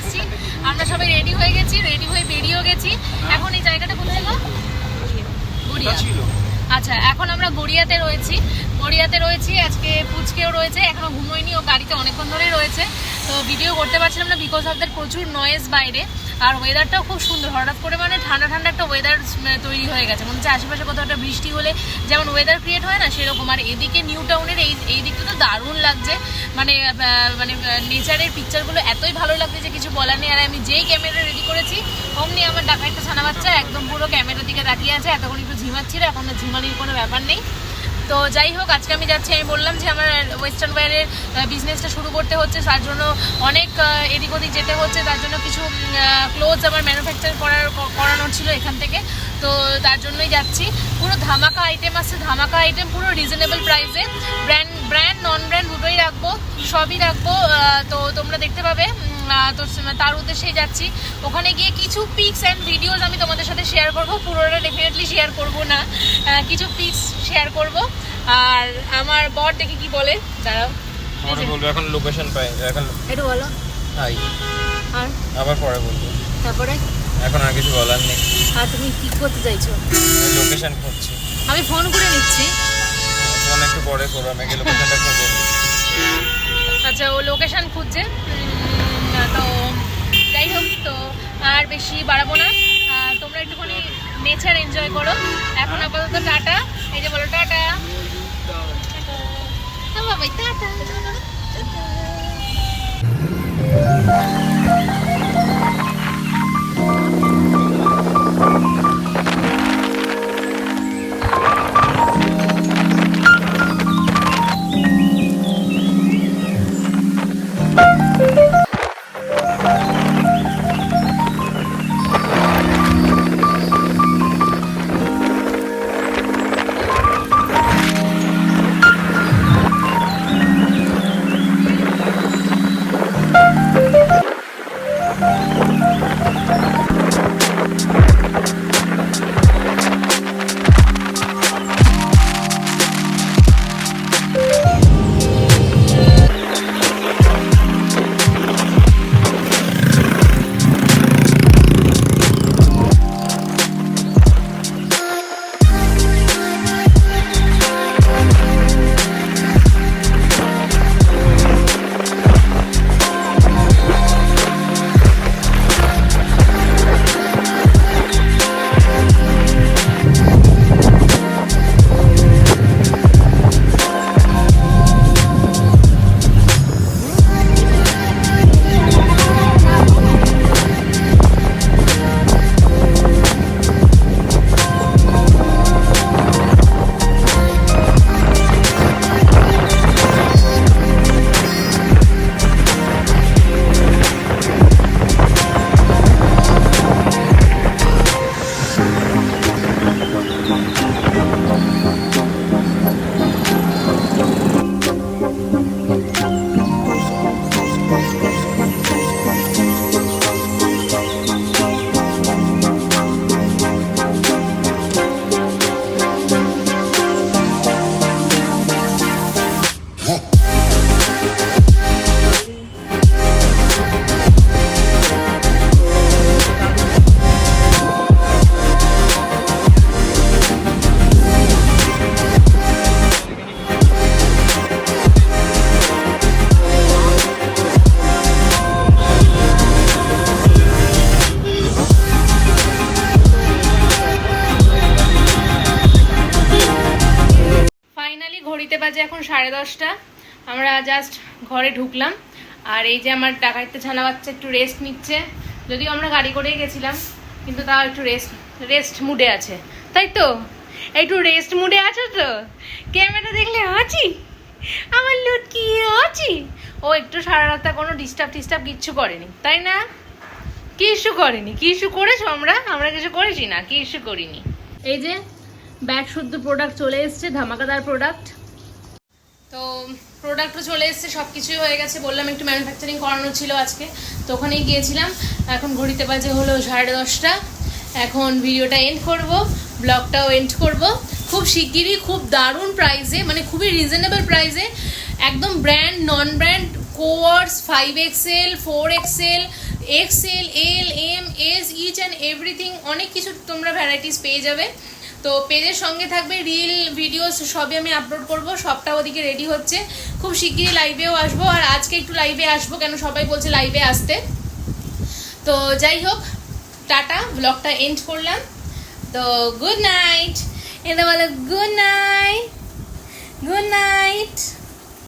এসেছি। আমরা সবাই রেডি হয়ে গেছি রেডি হয়ে বেরিয়েও গেছি। এখন এই জায়গাটা কোথায় গো? গড়িয়া। আচ্ছা এখন আমরা গড়িয়াতে রয়েছি। গড়িয়াতে রয়েছি আজকে পুচকেও রয়েছে এখনও ঘুমোয়নি ও গাড়িতে অনেকক্ষণ ধরেই রয়েছে। তো ভিডিও করতে পারছিলাম না বিকজ অফ দ্যাট প্রচুর নয়েজ বাইরে। আর ওয়েদারটাও খুব সুন্দর হঠাৎ করে মানে ঠান্ডা ঠান্ডা একটা ওয়েদার তৈরি হয়ে গেছে। মনে হচ্ছে আশেপাশে কোথাও একটা বৃষ্টি হলে যেমন ওয়েদার ক্রিয়েট হয় না সেরকম। আর এদিকে নিউ টাউনের এই এই দিকটা মানে মানে নেচারের পিকচারগুলো এতই ভালো লাগছে যে কিছু বলার নেই। আর আমি যেই ক্যামেরা রেডি করেছি অমনি আমার ডাকা একটা ছানা বাচ্চা একদম পুরো ক্যামেরার দিকে তাকিয়ে আছে। এতক্ষণ একটু ঝিমাচ্ছিল এখন ঝিমানির কোনো ব্যাপার নেই। তো যাই হোক, আজকে আমি যাচ্ছি, আমি বললাম যে আমার ওয়েস্টার্ন ওয়্যারের বিজনেসটা শুরু করতে হচ্ছে। তার জন্য অনেক এদিক ওদিক যেতে হচ্ছে। তার জন্য কিছু ক্লোথস আমার ম্যানুফ্যাকচার করার করানোর ছিল এখান থেকে। তো তার জন্যই যাচ্ছি। পুরো ধামাকা আইটেম আছে। ধামাকা আইটেম পুরো রিজনেবল প্রাইসে ব্র্যান্ড ব্র্যান্ড নন ব্র্যান্ড দুটোই রাখব। সবই রাখব তো তোমরা দেখতে পাবে। তো তার উদ্দেশ্যেই যাচ্ছি। ওখানে গিয়ে কিছু পিকস অ্যান্ড ভিডিওস আমি তোমাদের সাথে শেয়ার করব। পুরোটা ডেফিনেটলি শেয়ার করব না। কিছু পিকস শেয়ার করব। আর আমার বর দেখি কি বলে? দাঁড়াও। বলব এখন লোকেশন পাই এখন একটু বলো। হাই আর? আবার পরে বলব। তারপরে? এখন আর কিছু বলার নেই। আর তুমি কি করতে চাইছো? লোকেশন খুঁজছি। আমি ফোন করে নিচ্ছি। ফোন একটু পরে করব আমাকে লোকেশনটা খুঁজে আচ্ছা ও লোকেশান খুঁজছে। তো যাই হোক তো আর বেশি বাড়াবো না। তোমরা একটুখানি নেচার এনজয় করো। এখন আপাতত টাটা। এই যে বলো টাটা। টাটা। বাবাই টাটা। বাজে এখন সাড়ে দশটা। আমরা জাস্ট ঘরে ঢুকলাম। আর এই যে আমার ডাকাইতে ছানা বাচ্চা একটু রেস্ট নিচ্ছে। যদিও আমরা গাড়ি করেই গেছিলাম, কিন্তু তাও একটু রেস্ট রেস্ট মুডে আছে। তাই তো? একটু রেস্ট মুডে আছো তো? ক্যামেরা দেখলে আছি আমার লুটকি আছি ও একটু সারা রাতটা কোনো ডিস্টার্ব টিস্টার্ব কিচ্ছু করেনি, তাই না? কি ইস্যু করেনি। কি ইস্যু করেছ আমরা? আমরা কিছু করেছি না কি ইস্যু করিনি। এই যে ব্যাগ শুদ্ধ প্রোডাক্ট চলে এসছে, ধামাকাদার প্রোডাক্ট তো প্রোডাক্টও চলে এসছে সব কিছুই হয়ে গেছে, বললাম একটু ম্যানুফ্যাকচারিং করানো ছিল আজকে। তো ওখানেই গিয়েছিলাম, এখন ঘড়িতে বাজে হলো সাড়ে দশটা। এখন ভিডিওটা এন্ড করব ব্লগটাও এন্ড করব। খুব শিগগিরই, খুব দারুণ প্রাইসে মানে খুবই রিজনেবল প্রাইসে একদম brand non brand quartz five XL four XL XL L M S each and everything অনেক কিছু তোমরা ভ্যারাইটিস পেয়ে যাবে। তো পেজের সঙ্গে থাকবে রিল ভিডিওস সবই আমি আপলোড করব সবটা ওদিকে রেডি হচ্ছে। খুব শিগগিরই লাইভেও আসব, আর আজকে একটু লাইভে আসব কেন সবাই বলছে লাইভে আসতে। তো যাই হোক, টাটা ব্লগটা এন্ড করলাম। তো গুড নাইট এটা বলো গুড নাইট গুড নাইট